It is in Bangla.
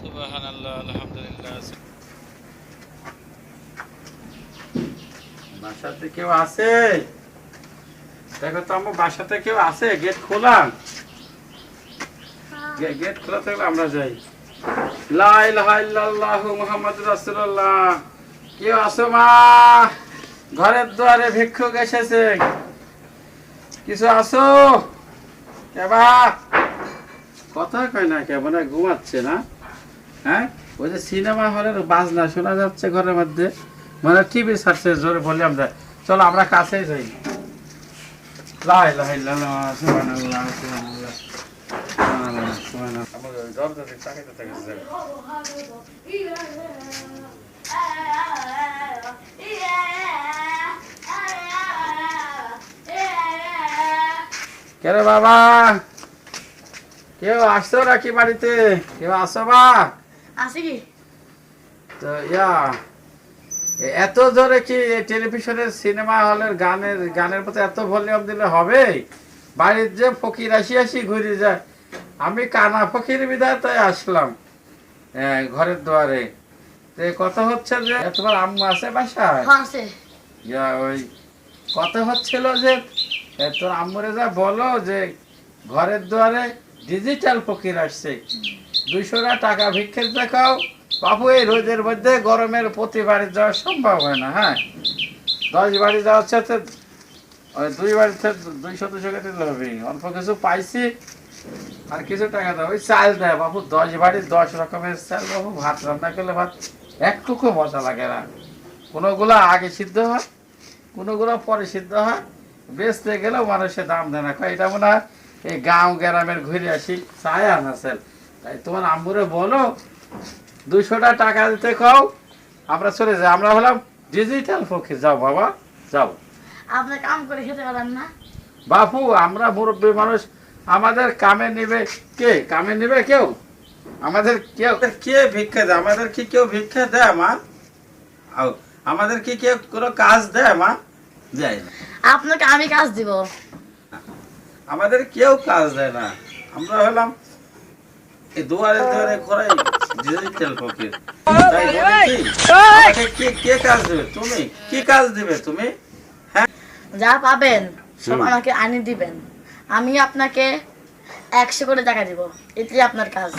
সুবাহান আল্লাহ আলহামদুলিল্লাহ। বাসাতে কেউ আছে? দেখো তো আমার বাসাতে কেউ আছে? গেট খোলা? গেট খোলা থাকলে আমরা যাই। লা ইলাহা ইল্লাল্লাহু মুহাম্মাদুর রাসূলুল্লাহ। কেউ আছো মা? ঘরের দুয়ারে ভিক্ষুক এসেছে। কিছু আছো? কেবা কথা কয় না কে মনে হয় ঘুমাচ্ছে না? হ্যাঁ? ওই যে সিনেমা হলের বাজনা শোনা যাচ্ছে ঘরের মধ্যে। মানে টিভি ছাড়ছে জোরে ভলিউম দেয় চলো আমরা কাছেই যাই। আমার কেরে বাবা? কেউ আসছো নাকি বাড়িতে? কেউ আসো বা? আছে কি? তো ইয়া এত জোরে কি টেলিভিশনের সিনেমা হলের গানের গানের প্রতি এত ভলিউম দিলে হবে বাড়ির যে ফকির আসি আসি ঘুরে যায়। আমি কানা ফকির বিধায় তাই আসলাম ঘরের দুয়ারে। তো কথা হচ্ছে যে তোমার আম্মু আছে বাসায়? হ্যাঁ ইয়া ওই কথা হচ্ছিল যে তোর আম্মুরে যা বলো যে ঘরের দুয়ারে ডিজিটাল ফকির আসছে। দুইশোটা টাকা ভিক্ষের দেখাও। বাবু এই রোদের মধ্যে গরমের প্রতি বাড়ি যাওয়া সম্ভব হয় না হ্যাঁ? দশ বাড়ি যাওয়ার সাথে, ওই দুই বাড়িতে দুইশো দুশো কেটে হবে অল্প কিছু পাইছি, আর কিছু টাকা দেয় ওই চাল দেয় বাবু দশ বাড়ি, দশ রকমের চাল বাবু ভাত রান্না করলে ভাত একটুকু মজা লাগে না। কোনোগুলো আগে সিদ্ধ হয়, কোনোগুলো পরে সিদ্ধ হয়। বেচতে গেলেও মানুষের দাম দেয় না। এটা মনে হয় এই গাঁও গ্রামের ঘুরে আসি, চায় আনা সেল। তাই তোমার আম্বুরে বলো দুইশোটা টাকা দিতে খাও আমরা চলে যাই। আমরা হলাম ডিজিটাল পক্ষে যাও বাবা যাও। আপনি কাম করে খেতে পারেন না। বাপু আমরা মুরব্বী মানুষ আমাদের কামে নিবে কে? কামে নিবে কেউ? আমাদের কেউ কে ভিক্ষা দেয়? আমাদের কি কেউ ভিক্ষা দেয় মা? আও, আমাদের কি কেউ কোনো কাজ দেয় মা? দেয় না। আপনাকে আমি কাজ দিব। আমাদের কেউ কাজ দেয় না। আমরা হলাম এই দুয়ারে দুয়ারে করাই ডিজিটাল ফকির? কি? কে কে কাজ দেবে? তুমি? কি কাজ দিবে তুমি? যা পাবেন সব আমাকে আনি দিবেন। আমি আপনাকে একশো করে টাকা দিব। এটাই আপনার কাজ।